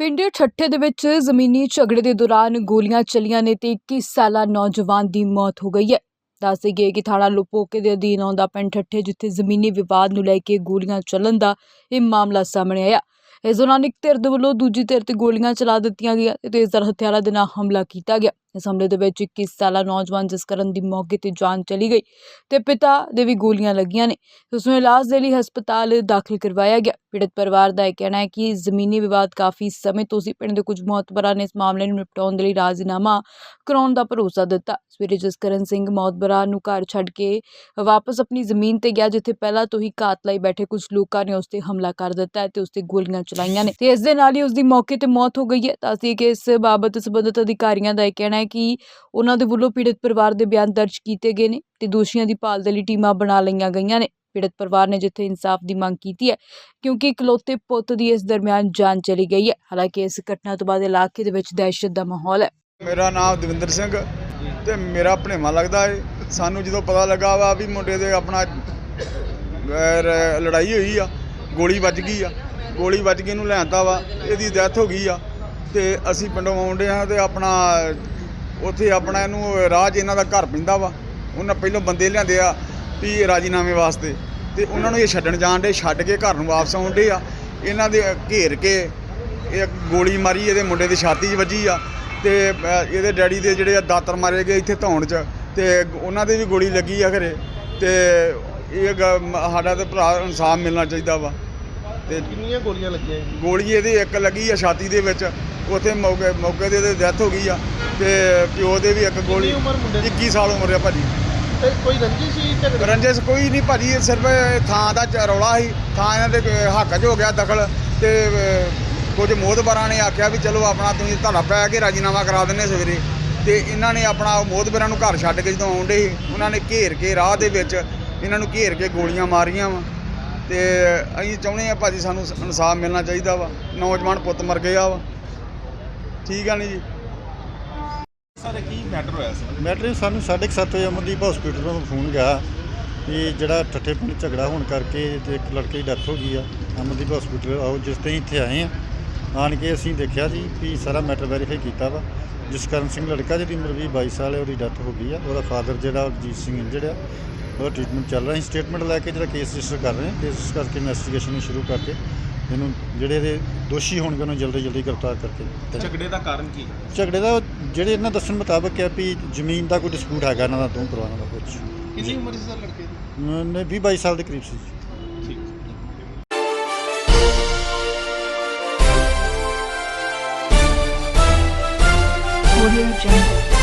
ਪਿੰਡ ਠੱਠੇ ਦੇ ਵਿੱਚ ਜ਼ਮੀਨੀ ਝਗੜੇ ਦੇ ਦੌਰਾਨ ਗੋਲੀਆਂ ਚੱਲੀਆਂ ਨੇ ਤੇ 21 ਸਾਲਾ ਨੌਜਵਾਨ ਦੀ ਮੌਤ ਹੋ ਗਈ ਹੈ। ਦੱਸਦੇ ਗਏ ਕਿ ਥਾਣਾ ਲੋਪੋਕੇ ਦੇ ਅਧੀਨ ਆਉਂਦਾ ਪਿੰਡ ਠੱਠੇ, ਜਿੱਥੇ ਜ਼ਮੀਨੀ ਵਿਵਾਦ ਨੂੰ ਲੈ ਕੇ ਗੋਲੀਆਂ ਚੱਲਣ ਦਾ ਇਹ ਮਾਮਲਾ ਸਾਹਮਣੇ ਆਇਆ। ਇਸ ਦੌਰਾਨ ਇੱਕ ਧਿਰ ਦੇ ਵੱਲੋਂ ਦੂਜੀ ਧਿਰ ਤੇ ਗੋਲੀਆਂ ਚਲਾ ਦਿੱਤੀਆਂ ਗਈਆਂ ਤੇ ਤੇਜ਼ਧਾਰ ਹਥਿਆਰਾਂ ਦੇ ਨਾਲ ਹਮਲਾ ਕੀਤਾ ਗਿਆ। ਇਸ ਹਮਲੇ ਦੇ ਵਿੱਚ 21 ਸਾਲਾ ਨੌਜਵਾਨ ਜਸਕਰਨ ਦੀ ਮੌਕੇ ਤੇ ਜਾਨ ਚਲੀ ਗਈ ਤੇ ਪਿਤਾ ਦੇ ਵੀ ਗੋਲੀਆਂ ਲੱਗੀਆਂ ਨੇ। ਉਸ ਨੂੰ ਇਲਾਜ ਦੇ ਲਈ ਹਸਪਤਾਲ ਦਾਖਲ ਕਰਵਾਇਆ ਗਿਆ। ਪੀੜਤ ਪਰਿਵਾਰ ਦਾ ਇਹ ਕਹਿਣਾ ਹੈ ਕਿ ਜ਼ਮੀਨੀ ਵਿਵਾਦ ਕਾਫੀ ਸਮੇਂ ਤੋਂ ਸੀ। ਪਿੰਡ ਦੇ ਕੁਝ ਮੌਤਬਰਾਂ ਨੇ ਇਸ ਮਾਮਲੇ ਨੂੰ ਨਿਪਟਾਉਣ ਦੇ ਲਈ ਰਾਜ਼ੀਨਾਮਾ ਕਰਾਉਣ ਦਾ ਭਰੋਸਾ ਦਿੱਤਾ। ਸਵੇਰੇ ਜਸਕਰਨ ਸਿੰਘ ਮੌਤਬਰਾਂ ਨੂੰ ਘਰ ਛੱਡ ਕੇ ਵਾਪਸ ਆਪਣੀ ਜ਼ਮੀਨ ਤੇ ਗਿਆ, ਜਿੱਥੇ ਪਹਿਲਾਂ ਤੋਂ ਹੀ ਘਾਤ ਲਈ ਬੈਠੇ ਕੁਝ ਲੋਕਾਂ ਨੇ ਉਸ ਤੇ ਹਮਲਾ ਕਰ ਦਿੱਤਾ ਤੇ ਉਸ ਤੇ ਗੋਲੀਆਂ ਚਲਾਈਆਂ ਨੇ। ਤੇ ਇਸ ਦੇ ਨਾਲ ਹੀ ਉਸ ਦੀ ਮੌਕੇ ਤੇ ਮੌਤ ਹੋ ਗਈ ਹੈ। ਤਾਂ ਅਸੀਂ ਕਿ ਇਸ ਬਾਬਤ ਸਬੰਧਤ ਅਧਿਕਾਰੀਆਂ ਦਾ ਇਹ ਕਹਿਣਾ ਹੈ ਕਿ ਉਹਨਾਂ ਦੇ ਵੱਲੋਂ ਪੀੜਤ ਪਰਿਵਾਰ ਦੇ ਬਿਆਨ ਦਰਜ ਕੀਤੇ ਗਏ ਨੇ ਤੇ ਦੋਸ਼ੀਆਂ ਦੀ ਭਾਲ ਦੇ ਲਈ ਟੀਮਾਂ ਬਣਾ ਲਈਆਂ ਗਈਆਂ ਨੇ। ਪੀੜਤ ਪਰਿਵਾਰ ਨੇ ਜਿੱਥੇ ਇਨਸਾਫ ਦੀ ਮੰਗ ਕੀਤੀ ਹੈ, ਕਿਉਂਕਿ ਇਕਲੌਤੇ ਪੁੱਤ ਦੀ ਇਸ ਦਰਮਿਆਨ ਜਾਨ ਚਲੀ ਗਈ ਹੈ। ਹਾਲਾਂਕਿ ਇਸ ਘਟਨਾ ਤੋਂ ਬਾਅਦ ਇਲਾਕੇ ਦੇ ਵਿੱਚ ਦਹਿਸ਼ਤ ਦਾ ਮਾਹੌਲ ਹੈ। ਮੇਰਾ ਨਾਮ ਦਵਿੰਦਰ ਸਿੰਘ ਤੇ ਮੇਰਾ ਭਣੇਵਾ ਲੱਗਦਾ ਹੈ ਸਾਨੂੰ ਜਦੋਂ ਪਤਾ ਲੱਗਾ ਵਾ ਵੀ ਮੁੰਡੇ ਦੇ ਆਪਣਾ ਲੜਾਈ ਹੋਈ ਆ, ਗੋਲੀ ਵੱਜ ਗਈ ਆ, ਗੋਲੀ ਵੱਜ ਕੇ ਇਹਨੂੰ ਲਿਆਂਦਾ ਵਾ, ਇਹਦੀ ਡੈਥ ਹੋ ਗਈ ਆ ਤੇ ਅਸੀਂ ਪਿੰਡੋਂ ਆਉਂਦੇ ਆ ਤੇ ਆਪਣਾ ਉੱਥੇ ਆਪਣਾ ਇਹਨੂੰ 'ਚ ਇਹਨਾਂ ਦਾ ਘਰ ਪੈਂਦਾ ਵਾ। ਉਹਨਾਂ ਪਹਿਲਾਂ ਬੰਦੇ ਲਿਆਂਦੇ ਆ ਵੀ ਰਾਜੀਨਾਮੇ ਵਾਸਤੇ। ਤੇ ਉਹਨਾਂ ਨੂੰ ਇਹ ਛੱਡਣ ਜਾਣ ਦੇ ਛੱਡ ਕੇ ਘਰ ਨੂੰ ਵਾਪਸ ਆਉਂਦੇ ਆ। ਇਹਨਾਂ ਦੇ ਘੇਰ ਕੇ ਇਹ ਗੋਲੀ ਮਾਰੀ ਇਹਦੇ ਮੁੰਡੇ ਦੀ ਛਾਤੀ 'ਚ ਵੱਜੀ ਆ। ਤੇ ਇਹਦੇ ਡੈਡੀ ਦੇ ਜਿਹੜੇ ਆ ਦਾਤਰ ਮਾਰੇ ਗਏ ਇੱਥੇ ਧੌਣ 'ਚ। ਤੇ ਉਹਨਾਂ ਦੇ ਵੀ ਗੋਲੀ ਲੱਗੀ ਆ ਘਰੇ। ਤੇ ਇਹ ਸਾਡਾ ਤੇ ਭਰਾ ਇਨਸਾਫ ਮਿਲਣਾ ਚਾਹੀਦਾ ਵਾ। ਤੇ ਕਿੰਨੀਆਂ ਗੋਲੀਆਂ ਲੱਗੀਆਂ? ਗੋਲੀ ਇਹਦੀ ਇੱਕ ਲੱਗੀ ਆ ਛਾਤੀ ਦੇ ਵਿੱਚ। ਉੱਥੇ ਮੌਕੇ ਮੌਕੇ ਤੇ ਡੈਥ ਹੋ ਗਈ ਆ ਤੇ ਪਿਓ ਦੇ ਵੀ ਇੱਕ ਗੋਲੀ ਕਿੰਨੀ ਉਮਰ ਮੁੰਡੇ ਦੀ? 21 ਸਾਲ ਉਮਰ ਆ ਭਾਜੀ। ਤੇ ਕੋਈ ਰੰਜਿਸ਼ ਸੀ ਝਗੜਾ ਰੰਜਸ ਕੋਈ ਨਹੀਂ ਭਾਜੀ ਇਹ ਸਿਰਫ ਇਹ ਥਾਂ ਦਾ ਚ- ਰੌਲਾ ਸੀ ਥਾਂ ਇਹਨਾਂ ਦੇ ਹੱਕ 'ਚ ਹੋ ਗਿਆ ਦਖਲ ਤੇ ਅਹ, ਕੁਝ ਮੋਹਤਬਰਾਂ ਨੇ ਆਖਿਆ ਵੀ ਚਲੋ ਆਪਣਾ ਤੁਸੀਂ ਧੜਾ ਪੈ ਕੇ ਰਾਜੀਨਾਮਾ ਕਰਾ ਦਿੰਨੇ ਸਵੇਰੇ। ਤੇ ਇਹਨਾਂ ਨੇ ਆਪਣਾ ਮੋਹਤਬਰਾਂ ਨੂੰ ਘਰ ਛੱਡ ਕੇ ਜਦੋਂ ਆਉਂਦੇ ਸੀ ਉਹਨਾਂ ਨੇ ਘੇਰ ਕੇ ਰਾਹ ਦੇ ਵਿੱਚ ਇਹਨਾਂ ਨੂੰ ਘੇਰ ਕੇ ਗੋਲੀਆਂ ਮਾਰੀਆਂ ਵਾ। ਤੇ ਅਸੀਂ ਚਾਹੁੰਦੇ ਆ ਭਾਜੀ ਸਾਨੂੰ ਇਨਸਾਫ ਮਿਲਣਾ ਚਾਹੀਦਾ ਵਾ ਨੌਜਵਾਨ ਪੁੱਤ ਮਰ ਗਿਆ ਵਾ। ਠੀਕ ਆ ਨਹੀਂ ਜੀ। ਸਾਰੇ ਕੀ ਮੈਟਰ ਹੋਇਆ ਸੀ? ਮੈਟਰ ਇਹ ਸਾਨੂੰ 7:30 ਵਜੇ ਅਮਨਦੀਪ ਹਸਪੀਟਲ ਤੋਂ ਫੋਨ ਗਿਆ ਕਿ ਜਿਹੜਾ ਠੱਠੇ ਪਿੰਡ ਝਗੜਾ ਹੋਣ ਕਰਕੇ ਤੇ ਇੱਕ ਲੜਕੇ ਦੀ ਡੈਥ ਹੋ ਗਈ ਆ। ਅਮਨਦੀਪ ਹਸਪੀਟਲ ਆਓ ਜਿਸ ਤੇ ਇੱਥੇ ਆਏ ਆ। ਆਣ ਕੇ ਅਸੀਂ ਦੇਖਿਆ ਜੀ ਵੀ ਸਾਰਾ ਮੈਟਰ ਵੈਰੀਫਾਈ ਕੀਤਾ ਵਾ। ਜਸਕਰਨ ਸਿੰਘ ਲੜਕਾ ਜਿਹਦੀ ਉਮਰ ਵੀਹ 22 ਸਾਲ ਹੈ ਉਹਦੀ ਡੈਥ ਹੋ ਗਈ ਆ। ਉਹਦਾ ਫਾਦਰ ਜਿਹੜਾ ਅਜੀਤ ਸਿੰਘ ਇੰਜਰਡ ਆ। ਉਹਦਾ ਟ੍ਰੀਟਮੈਂਟ ਚੱਲ ਰਿਹਾ। ਹੈ ਸਟੇਟਮੈਂਟ ਲੈ ਕੇ ਜਿਹੜਾ ਕੇਸ ਰਜਿਸਟਰ ਕਰ ਰਹੇ ਹਾਂ। ਕੇਸ ਕਰਕੇ ਇਨਵੈਸਟੀਗੇਸ਼ਨ ਸ਼ੁਰੂ ਕਰਕੇ ਇਹਨੂੰ ਜਿਹੜੇ ਇਹਦੇ ਦੋਸ਼ੀ ਹੋਣਗੇ ਉਹਨੂੰ ਜਲਦੀ ਜਲਦੀ ਗ੍ਰਿਫਤਾਰ ਕਰਕੇ ਝਗੜੇ ਦਾ ਕਾਰਨ ਕੀ? ਝਗੜੇ ਦਾ ਜਿਹੜੇ ਇਹਨਾਂ ਦੱਸਣ ਮੁਤਾਬਕ ਹੈ ਵੀ ਜ਼ਮੀਨ ਦਾ ਕੋਈ ਡਿਸਪਿਊਟ ਹੈਗਾ ਇਹਨਾਂ ਦਾ ਦੋ ਪਰਿਵਾਰਾਂ ਦਾ ਕੁਝ ਕਿੰਨੀ ਉਮਰ ਸੀ ਸਰ ਲੜਕੇ ਦੀ? ਨੇ 20 22 ਸਾਲ ਦੇ ਕਰੀਬ ਸੀ ਜੀ। ਠੀਕ Audio Jungle.